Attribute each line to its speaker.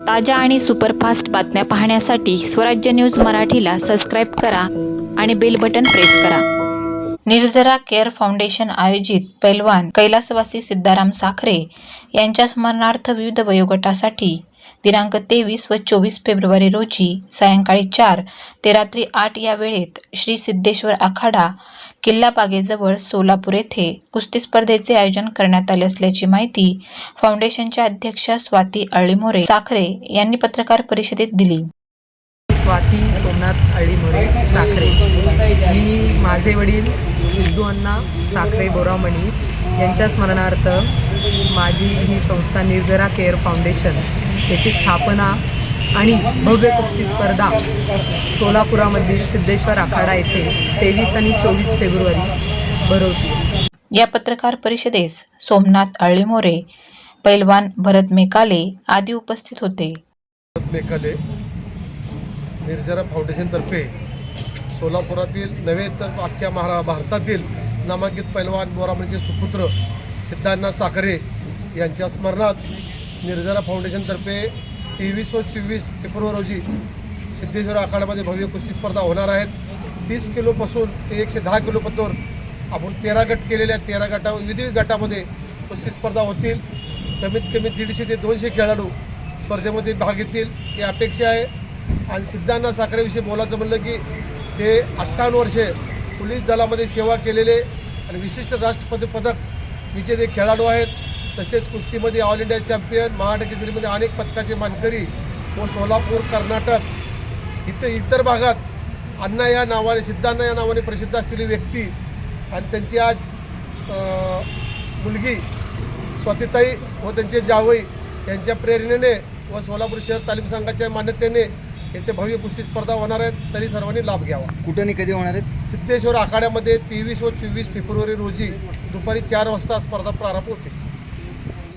Speaker 1: ताज्या आणि सुपरफास्ट बातम्या पाहण्यासाठी स्वराज्य न्यूज मराठीला सबस्क्राईब करा आणि बेल बटन प्रेस करा. निर्जरा केअर फाउंडेशन आयोजित पैलवान कैलासवासी सिद्धाराम साखरे यांच्या स्मरणार्थ विविध वयोगटासाठी दिनांक तेवीस व चोवीस फेब्रुवारी रोजी सायंकाळी चार ते रात्री आठ या वेळेत श्री सिद्धेश्वर आखाडा किल्लाबागेजवळ सोलापूर येथे कुस्ती स्पर्धेचे आयोजन करण्यात आले असल्याची माहिती फाउंडेशनच्या अध्यक्षा स्वाती अळीमोरे साखरे यांनी पत्रकार परिषदेत दिली.
Speaker 2: स्वाती सोमनाथ अळीमोरे साखरे. मी माझे वडील सिद्धू अण्णा साखरे बोरामणी यांच्या स्मरणार्थ माझी ही संस्था निर्जरा केअर फाउंडेशन याची स्थापना आणि भव्य कुस्ती स्पर्धा सोलापुरामधील सिद्धेश्वर आखाडा येथे तेवीस आणि चोवीस फेब्रुवारी भरवते.
Speaker 1: या पत्रकार परिषदेस सोमनाथ अळीमोरे पैलवान भरत मेकाले आदी उपस्थित होते.
Speaker 3: मेकाले निर्जरा फाउंडेशनतर्फे सोलापुरातील नव्हे तर अख्ख्या महारा भारतातील नामांकित पैलवान बोरामणीचे सुपुत्र सिद्धांना साखरे यांच्या स्मरणात निर्जरा फाउंडेशनतर्फे तेवीस व चोवीस फेब्रुवारी रोजी सिद्धेश्वर आखाड्यामध्ये भव्य कुस्ती स्पर्धा होणार आहेत. तीस किलोपासून ते एकशे दहा किलोपर्यंत आपण तेरा गट केलेल्या तेरा गटा विविध गटामध्ये कुस्ती स्पर्धा होतील. कमीत कमी दीडशे ते दोनशे खेळाडू स्पर्धेमध्ये भाग घेतील. ही अपेक्षा आहे. आणि सिद्धांना साखरेविषयी बोलायचं म्हणलं की ते अठ्ठावन्न वर्षे पोलीस दलामध्ये सेवा केलेले आणि विशिष्ट राष्ट्रपती पदक विजेते खेळाडू आहेत. तसेच कुस्तीमध्ये ऑल इंडिया चॅम्पियन महाराष्ट्र केसरीमध्ये अनेक पदकाचे मानकरी व सोलापूर कर्नाटक इतर इतर भागात अण्णा या नावाने सिद्धांना या नावाने प्रसिद्ध असलेली व्यक्ती आणि त्यांची आज मुलगी स्वातीताई व त्यांचे जावई यांच्या प्रेरणेने व सोलापूर शहर तालीम संघाच्या मान्यतेने येथे भव्य कुस्ती स्पर्धा होणार आहेत. तरी सर्वांनी लाभ घ्यावा.
Speaker 4: कुठं कधी होणार आहेत?
Speaker 3: सिद्धेश्वर आखाड्यामध्ये तेवीस व चोवीस फेब्रुवारी रोजी दुपारी चार वाजता स्पर्धा प्रारंभ होते.